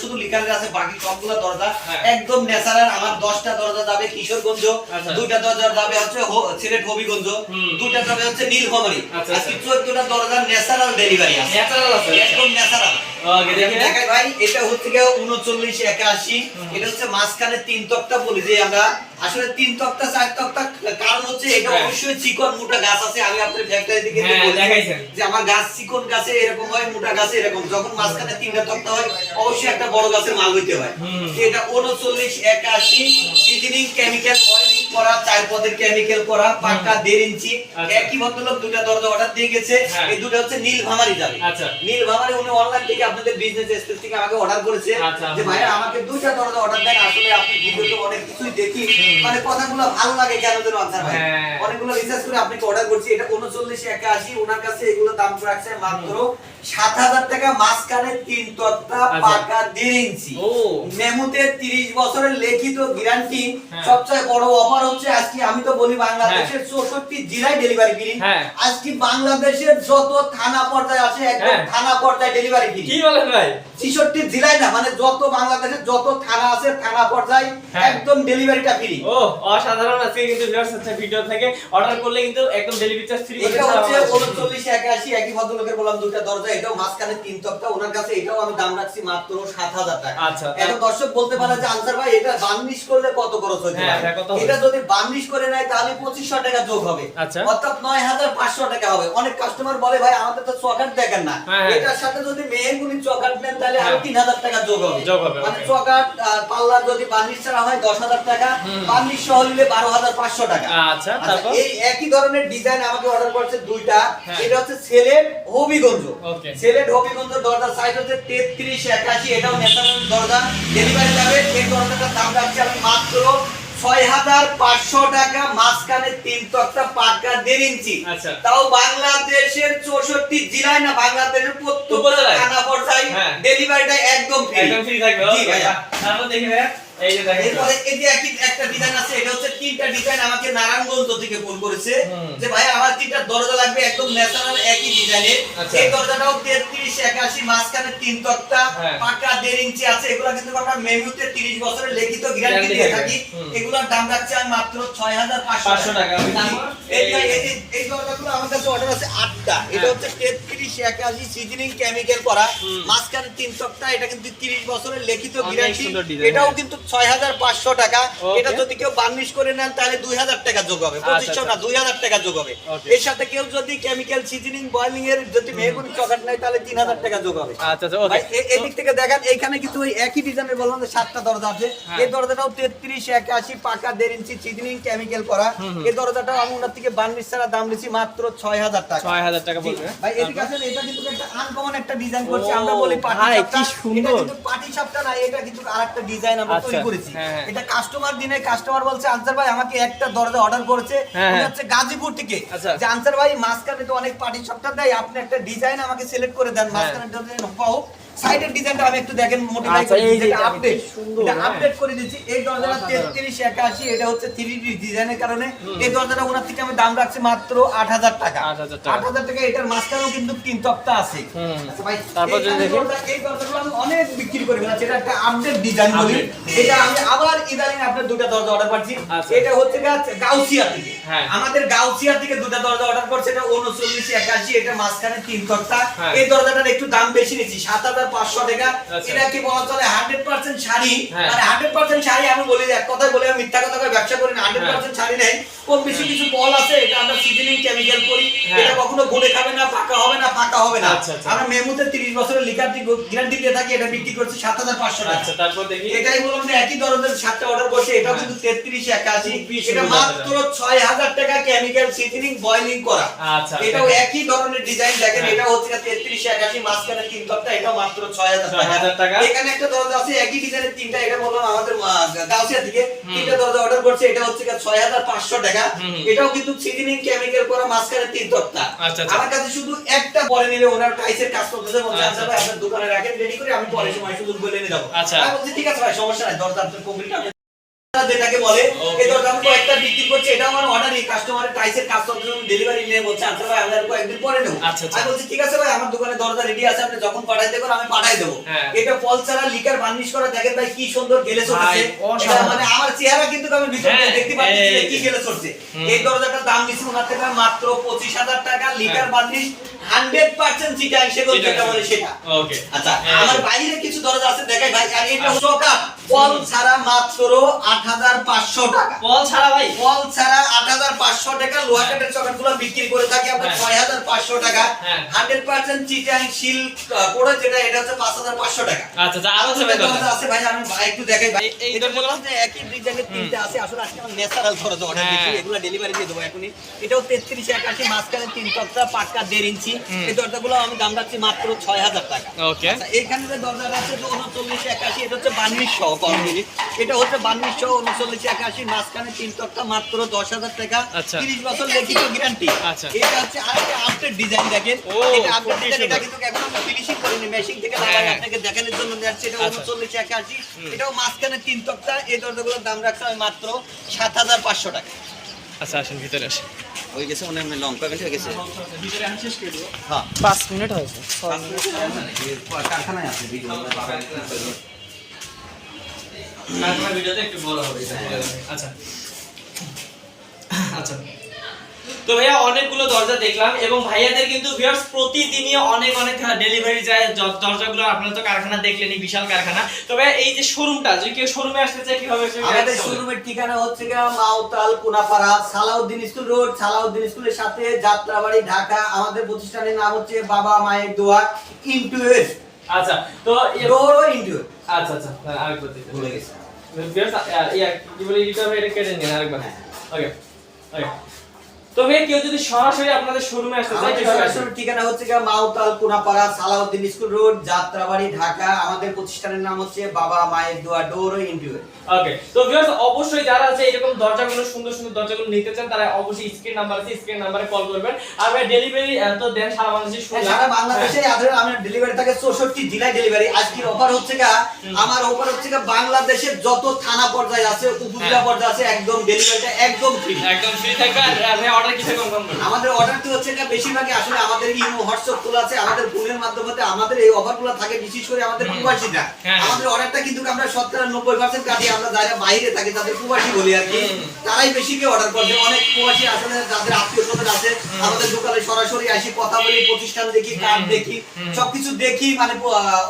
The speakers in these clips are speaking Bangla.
শুধু লিখার আছে বাকি সবগুলো দরজা হ্যাঁ। একদম ন্যাচারাল। আমার দশটা দরজা যাবে কিশোরগঞ্জ আচ্ছা। দুইটা দরজা যাবে হচ্ছে সিলেট হবিগঞ্জ দুইটা যাবে হচ্ছে নীলফামারী। আচ্ছা, আজকে চোদ্দটা দরজা ন্যাচারাল ডেলিভারি আছে। ন্যাচারাল একদম ন্যাচারাল। দেখাই ভাই এটা হচ্ছে গিয়ে উনচল্লিশ একাশি। এটা হচ্ছে মাঝখানে তিন তক্তা বলি যে আমরা আসলে তিন তক্তা চার তক্তা কারণ হচ্ছে এটা হ্যাঁ। অবশ্যই চিকন মোটা গাছ আছে। আমি আপনার ফ্যাক্টরি দিকে হ্যাঁ, বলেছি দেখাইছেন। যে আমার গাছ চিকন গাছে এরকম হয় মোটা গাছে এরকম। যখন মাঝখানে তিনটা তক্তা হয় অবশ্যই একটা বড় গাছের মাল হইতে হয়। এটা উনচল্লিশ একাশি সিজনিং কেমিক্যাল অয়েলিং করা চার পদের কেমিক্যাল করা পাক্কা দেড় ইঞ্চি। আচ্ছা। একই ভদ্রলোক দুটা দরজা অর্ডার দিয়ে গেছে। হ্যাঁ। এই দুটো হচ্ছে নীল ভামারি যাবে। আচ্ছা। নীল ভামারি উনি অনলাইন থেকে আপনাদের বিজনেস স্পেস থেকে আমাকে অর্ডার করেছে আচ্ছা। যে ভাই আমাকে দুইটা দরজা অর্ডার দেন। আসলে আপনি ভিডিওতে অনেক কিছুই দেখি। মানে কথাগুলো ভালো লাগে কেন যেন আনসার ভাই? হ্যাঁ। অনেকগুলো রিসার্চ করে আপনাকে অর্ডার করছি। এটা উনচল্লিশ একাশি। ওনার কাছে এগুলো দাম রাখছে মাত্র সাত হাজার টাকা। মাঝখানে তিন তক্তা আচ্ছা। পাকা দেড় ইঞ্চি। মেমুতে 30 বছরের লিখিত গ্যারান্টি হ্যাঁ। সবচেয়ে বড় অফার হচ্ছে আজকে আমি তো বলি বাংলাদেশের 64 জেলায় ডেলিভারি ফ্রি হ্যাঁ। আজকে বাংলাদেশের যত থানা পর্যায়ে আছে একদম হ্যাঁ। থানা পর্যায়ে ডেলিভারি ফ্রি বলেন ভাই 66 জেলায় না মানে যত বাংলাদেশের যত থানা আছে থানা পর্যায়ে হ্যাঁ। একদম ডেলিভারিটা ফ্রি ও অসাধারণ আজকে কিন্তু ভিউয়ার্স হচ্ছে ভিডিও থেকে অর্ডার করলে কিন্তু একদম ডেলিভারি চার্জ ফ্রি এটা হচ্ছে 39 81 একই ভদ্রলোকের বললাম দুইটা দরজা এটাও মাঝখানে তিন তক্তা ওনার কাছে এটাও আমি দাম রাখছি মাত্র 7000 টাকা আচ্ছা। এখন দর্শক বলতে পারে যে আনসার ভাই এটা বার্নিশ করলে কত খরচ হতে হ্যাঁ, এটা হবে? এটা যদি বার্নিশ করে নেয় তাহলে 2500 টাকা যোগ হবে আচ্ছা। অর্থাৎ 9500 টাকা হবে অনেক কাস্টমার বলে ভাই আমাদের তো চকাট দেখেন না হ্যাঁ, হ্যাঁ। এটার সাথে যদি মেহেরগুনি চকাট নেন তাহলে আরও হ্যাঁ। 3000 টাকা যোগ হবে মানে চকাট পাল্লা যদি বার্নিশ ছাড়া হয় 10000 টাকা বার্নিশ সহ নিলে 12500 টাকা আচ্ছা, আচ্ছা, তারপর? এই একই ধরনের ডিজাইন আমাকে অর্ডার করছে দুইটা হ্যাঁ। এটা হচ্ছে সেলেট হবিগঞ্জ. সেলেট হবিগঞ্জ দরজার সাইজ হচ্ছে 33 81 এটাও ন্যাশনাল দরজা ডেলিভারি যাবে এই দরজাটার দাম রাখছি আমি মাত্র 6500 টাকা মাঝখানে তিন তক্তা পাকা দেড় ইঞ্চি। আচ্ছা। তাও বাংলাদেশের 64 জেলায় না বাংলাদেশের প্রত্যেক থানা পর্যায়ে হ্যাঁ। ডেলিভারিটা একদম ফ্রি একদম ফ্রি থাকবে। তারপর দেখি ভাইয়া। এই যে দেখেন। এরপরে এই যে একটা ডিজাইন আছে এটা হচ্ছে তিনটা ডিজাইন আমাকে নারায়ণগঞ্জ থেকে ফোন করেছে। যে ভাই আমার তিনটা দরজা লাগবে একদম ন্যাচারাল একই ডিজাইনের আচ্ছা। এই দরজাটাও 33 81 মাঝখানে তিন তক্তা হ্যাঁ। পাকা দেড় ইঞ্চি আছে। এগুলা কিন্তু আমরা মেমুতে 30 বছরের লিখিত গ্যারান্টি দিয়ে থাকি। এগুলোর দাম রাখছি আমি মাত্র 6500 টাকা। এই এই দরজাগুলো আমার কাছে অর্ডার আছে আটটা। এটা হ্যাঁ। হচ্ছে 33 81 সিজনিং কেমিক্যাল করা। মাঝখানে তিন তক্তা এটা কিন্তু 30 বছরের লিখিত গ্যারান্টি এটাও। কিন্তু 6500 টাকা। এটা যদি কেউ বার্নিশ করে নেন তাহলে 2000 টাকা যোগ হবে। 2500 না 2000 টাকা যোগ হবে। এর সাথে কেউ যদি কেমিক্যাল সিজনিং বয়লিং এর যদি মেহগুনি চকাট নেয় তাহলে 3000 টাকা যোগ হবে। আচ্ছা আচ্ছা এদিক থেকে দেখেন এইখানে কিন্তু ওই একই ডিজাইনের বললাম যে সাতটা দরজা আছে। হ্যাঁ। এই দরজাটাও 33 81 পাকা দেড় ইঞ্চি সিজনিং কেমিক্যাল করা। এই দরজাটাও আমি ওনার থেকে বার্নিশ ছাড়া দাম নিচ্ছি মাত্র 6000 টাকা। 6000 টাকা জি, ভাই এদিকে আসেন এটা কিন্তু একটা আনকমন একটা ডিজাইন করছি আমরা বলি পাটি সাপটা কি সুন্দর। এটা কিন্তু পাটি সাপটা না এটা কিন্তু আরেকটা ডিজাইন আমরা আচ্ছা, তৈরি করেছি হ্যাঁ, হ্যাঁ। এটা কাস্টমার দিনে কাস্টমার বলছে আনসার ভাই আমাকে একটা দরজা অর্ডার করেছে হ্যাঁ। হচ্ছে গাজীপুর থেকে আচ্ছা। যে আনসার ভাই মাঝখানে তো অনেক পাটি সাপটা দেয় আপনি একটা ডিজাইন আমাকে সিলেক্ট করে দেন। মাঝখানে পাও সাইডের ডিজাইনটা আমি একটু দেখেন মোটিফাই করেছি যেটা আপডেট এটা আপডেট করে দিয়েছি এই দরজাটা 33 81 এটা হচ্ছে 3D ডিজাইনের কারণে। এই দরজাটা ওনার থেকে আমি দাম রাখছি মাত্র 8000 টাকা। 8000 টাকা। এটার মাঝখানেও কিন্তু তিন তক্তা আছে। আচ্ছা ভাই তারপর দেখি। এই দরজাগুলো আমি অনেক বিক্রি করি না এটা একটা আপডেট ডিজাইন বলি। এটা আমি আবার ইদানিং আপনাদের দুটো দরজা অর্ডার করছি। এটা হচ্ছে গাউসিয়া থেকে। আমাদের গাউসিয়া থেকে দুটো দরজা অর্ডার করছে। এটা 39 81 এটা মাঝখানে তিন তক্তা। এই দরজাটার একটু দাম বেশি নিয়েছি 7000 পাঁচশো টাকা। এটা কি বলা চলে হান্ড্রেড পার্সেন্ট শাড়ি? মানে হান্ড্রেড পার্সেন্ট শাড়ি আমি বলি এক কথায় বলে আমি মিথ্যা কথা করে ব্যবসা করি না। হান্ড্রেড পার্সেন্ট শাড়ি নেই। ও বেশি কিছু বল আছে এটা আমরা সিজনিং কেমিক্যাল করি। এটা কখনো গুলে খাবে না পাকা হবে না ফাঁকা হবে না। আমরা মেমুতে তিরিশ বছরের লিকার গ্যারান্টি দিয়ে থাকি এটা বিক্রি করছি সাত হাজার পাঁচশো তারপর দেখি। এটাই বললাম যে একই ধরনের সাতটা অর্ডার করছে এটা কিন্তু তেত্রিশ একাশি। এটা মাত্র ছয় হাজার টাকা কেমিক্যাল সিজনিং বয়লিং করা। এটাও একই ধরনের ডিজাইন দেখেন এটা হচ্ছে তেত্রিশ একাশি মাঝখানে তিন তপটা এটা মাত্র 6000 6000 টাকা। এখানে একটা দরজা আছে একই ডিজাইনের তিনটা এটা বললাম আমাদের গাউসিয়া থেকে তিনটা দরজা অর্ডার করছে এটা হচ্ছে 6500 টাকা। এটাও কিন্তু সিজনিং কেমিক্যাল করা মাঝখানে তিন তক্তা। আচ্ছা, আচ্ছা। আমার কাছে শুধু একটা পরে নিলে ওনার টাইসের কাজ করতেছে বলছে আচ্ছা, আচ্ছা। ভাই আপনার দোকানে রাখেন রেডি করে আমি পরে সময় সুযোগ বলে নিয়ে যাব। আচ্ছা। আমি বলছি ঠিক আছে ভাই সমস্যা নাই দরজা আপনার কমপ্লিট যেটাকে বলে. এই দরজা আমি কয়েকটা বিক্রি করছি এটা আমার অর্ডারই কাস্টমারের টাইসের কাজ চলছে ডেলিভারি নিয়ে বলছে আচ্ছা ভাই আমরা কয়েকদিন পরে নেব আচ্ছা, আচ্ছা। আমি বলছি ঠিক আছে ভাই আমার দোকানে দরজা রেডি আছে আপনি যখন পাঠাই দেবেন আমি পাঠাই দেবো হ্যাঁ। এটা ফল ছাড়া লিকার বার্নিশ করা দেখেন ভাই কি সুন্দর গেলে চলছে মানে আমার চেহারা কিন্তু আমি ভিতরে হ্যাঁ, দেখতে পাচ্ছি কি গেলে চলছে এই দরজাটার দাম নিচ্ছি ওনার থেকে মাত্র পঁচিশ হাজার টাকা liquor. Varnish hundred percent Chittagong সেগুলো যেটা বলে সেটা আচ্ছা হ্যাঁ। আমার বাইরে কিছু দরজা আছে দেখাই ভাই। আর এটা চোকা ফল ছাড়া মাত্র আট হাজার পাঁচশো টাকা। বল ছাড়া ভাই। ফল ছাড়া আট হাজার পাঁচশো টাকা লোহা কাঠের চকাটগুলো বিক্রি করে থাকি আমরা হ্যাঁ। ছয় হাজার পাঁচশো টাকা। হ্যাঁ। হান্ড্রেড পার্সেন্ট চিটাং শিল করে যেটা এটা হচ্ছে পাঁচ হাজার পাঁচশো টাকা। আচ্ছা আচ্ছা আরও দরজা আছে ভাই আমি একটু দেখাই ভাই। এই- দরজাগুলো? একই ডিজাইনের তিনটে আছে। আসলে আজকে আমার ন্যাচারাল দরজা অর্ডার হ্যাঁ। এগুলো ডেলিভারি দিয়ে দেবো এখনই। এটাও তেত্রিশ একাশি মাঝখানে তিন তক্তা পাক্কা দেড় ইঞ্চি। এই দরজাগুলো আমি দাম রাখছি মাত্র ছয় হাজার টাকা। ওকে আচ্ছা, এইখানে যে দরজাটা আছে উনচল্লিশ একাশি এটা হচ্ছে বান্নিশ সহ কমপ্লিট এটা হচ্ছে বান্নিশ সহ উনচল্লিশ একাশি মাঝখানে তিন তক্তা মাত্র দশ হাজার টাকা। তিরিশ বছর লিখিত গ্যারান্টি। এটা হচ্ছে আরেকটা আপডেট ডিজাইন দেখেন। এটা আপডেট ডিজাইন এটা কিন্তু এখন আমরা ফিনিশিং করিনি মেশিন থেকে লাগাই। আপনাকে দেখানোর জন্য যাচ্ছে। এটা। উনচল্লিশ একাশি। এটাও মাঝখানে তিন তক্তা। এই দরজাগুলোর দাম রাখছে মাত্র সাত হাজার পাঁচশো টাকা। আচ্ছা আসেন ভিতরে আসেন। হয়ে গেছে অনেক লঙ্কা পেমেন্ট হয়ে গেছে। ভিতরে আমি শেষ করে দেবো হ্যাঁ পাঁচ মিনিট হয়েছে কারখানায় আছে ভিডিওতে একটু বড় হবে এটা বলে রাখি। আচ্ছা। আচ্ছা। তো ভাইয়া অনেকগুলো দরজা দেখলাম এবং ভাইয়াদের কিন্তু ভিউয়ার্স প্রতিদিনই অনেক অনেক ডেলিভারি যায়। দরজাগুলো আপনারা তো কারখানা দেখলেনই বিশাল কারখানা। তবে এই যে শোরুমটা যদি কেউ শোরুমে আসতে চায় কীভাবে? আমাদের শোরুমের ঠিকানা হচ্ছে গিয়ে মাওতাল কোনাপাড়া সালাউদ্দিন স্কুল রোড সালাউদ্দিন স্কুলের সাথে যাত্রাবাড়ি ঢাকা। আমাদের প্রতিষ্ঠানের নাম হচ্ছে বাবা মায়ের দোয়া ইন্টুয়েট আচ্ছা তো এ- ডোর ও ইন্টুয়েট আচ্ছা আচ্ছা হ্যাঁ, দিতে ভুলে গেছি। ভিউয়ার্স ইয়া কি বলে এটা কেটে নিন আরেকবার। ওকে ওকে তো ভাই কেউ যদি সরাসরি আপনাদের শোরুমে আসতে চায়? সরাসরি ঠিকানা হচ্ছে গিয়ে মাওতাল কোনাপাড়া সালাউদ্দিন স্কুল রোড যাত্রাবাড়ি ঢাকা। আমাদের প্রতিষ্ঠানের নাম হচ্ছে বাবা মায়ের দোয়া ডোর ওকে তো ভিউয়ার্স অবশ্যই যারা আছে এরকম দরজাগুলো সুন্দর সুন্দর দরজাগুলো নিতে চান তারা অবশ্যই স্ক্রিন নাম্বার আছে স্ক্রিন নাম্বারে কল করবেন। আর ভাই ডেলিভারি তো দেন সারা বাংলাদেশে শুনলাম সারা বাংলাদেশে আধারে আমার ডেলিভারি থাকে চৌষট্টি জেলায় ডেলিভারি আজকের অফার হচ্ছে গা আমার অফার হচ্ছে গা বাংলাদেশের যত থানা পর্যায়ে আছে উপজেলা হ্যাঁ। পর্যায়ে আছে একদম ডেলিভারিটা একদম ফ্রি একদম ফ্রি থাকবে। আর অর্ডার কিসে কনফার্ম করবেন আমাদের অর্ডারটি হচ্ছে গা বেশিরভাগই আসলে আমাদের ইমো হোয়াটসঅ্যাপগুলো আছে আমাদের ফোনের মাধ্যমে আমাদের এই অফারগুলো থাকে বিশেষ করে আমাদের প্রবাসীরা। হ্যাঁ। আমাদের অর্ডারটা কিন্তু আমরা শতকরা নব্বই পার্সেন্ট কাটি আমরা যারা বাইরে থাকি তাদের প্রবাসী বলি আর কি তারাই বেশি কি অর্ডার করছে অনেক প্রবাসী আসলে যাদের আত্মীয় স্বজন আছে আমাদের দোকানে সরাসরি আসি কথা বলি প্রতিষ্ঠান দেখি কার্ড দেখি সবকিছু দেখি মানে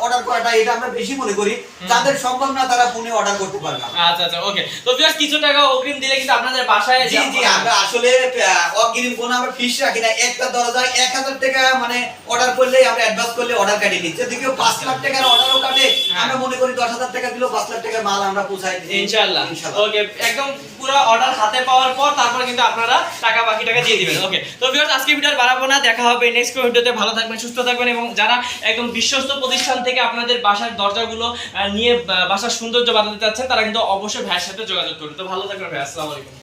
অর্ডার করাটা এটা আমরা বেশি মনে করি। যাদের সম্ভব না তারা ফোনে অর্ডার করতে পারবে আচ্ছা আচ্ছা ওকে তো ভিউয়ার্স কিছু টাকা অগ্রিম দিলে কিন্তু আপনাদের বাসায় জি জি আমরা আসলে অগ্রিম কোনো আমরা ফিস রাখি না। একটা দরজা এক হাজার টাকা মানে অর্ডার করলে আমরা অ্যাডভান্স করলে অর্ডার নিচ্ছি যদি কেউ পাঁচ লাখ টাকার অর্ডারও কাটে হ্যাঁ। আমরা মনে করি দশ হাজার টাকা দিলেও পাঁচ লাখ টাকার মাল আমরা পৌঁছাই দিই। ইনশাআল্লাহ। ওকে একদম পুরো অর্ডার হাতে পাওয়ার পর তারপর কিন্তু আপনারা টাকা বাকি টাকা দিয়ে দিবেন। ওকে তো ভিউয়ার্স আজকে ভিডিও বাড়াবো না। দেখা হবে নেক্সট ভিডিওতে। ভালো থাকবেন সুস্থ থাকবেন এবং যারা একদম বিশ্বস্ত প্রতিষ্ঠান থেকে আপনাদের বাসার দরজাগুলো নিয়ে বাসার সৌন্দর্য বাড়াতে চাচ্ছেন তারা কিন্তু অবশ্যই ভাইয়ের সাথে যোগাযোগ করুন। তো ভালো থাকবেন ভাই আসসালামু আলাইকুম।